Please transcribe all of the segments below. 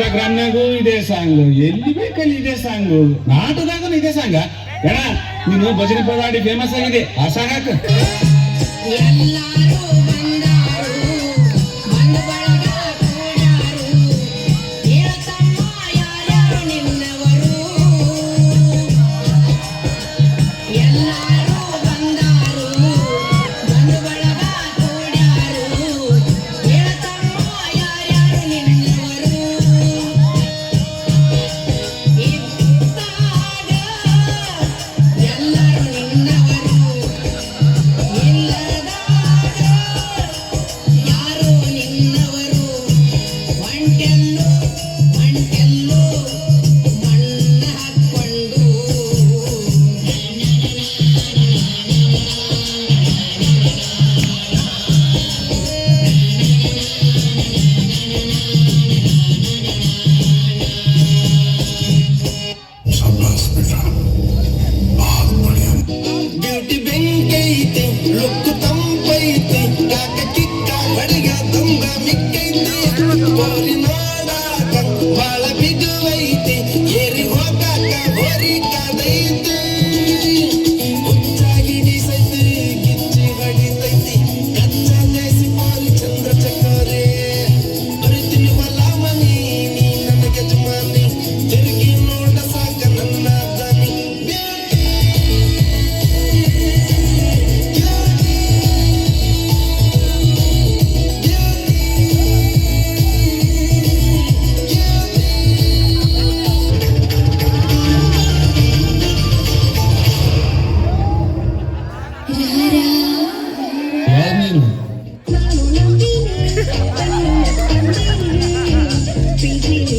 ಇನ್ಸ್ಟಾಗ್ರಾಮ್ನಾಗೂ ಇದೆ ಸಾಂಗ್. ಎಲ್ಲಿ ಬೇಕಲ್ಲಿ ಇದೇ ಸಾಂಗ್? ನಾಟದಾಗ ಇದೆ ಸಾಂಗ. ಏನ ನೀನು ಭಜನೆ ಪದಾಡಿ ಫೇಮಸ್ ಆಗಿದೆ. ಆ ಸಾಂಗ್ ಹಾಕ. Jerry Waka, Kavari,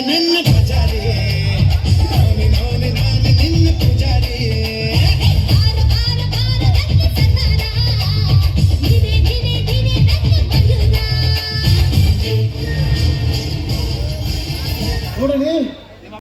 ನಿನ್ನ ಪೂಜಾರಿ ನಾನು ನಾನು ನಾನು ನಿನ್ನ ಪೂಜಾರಿಯೇ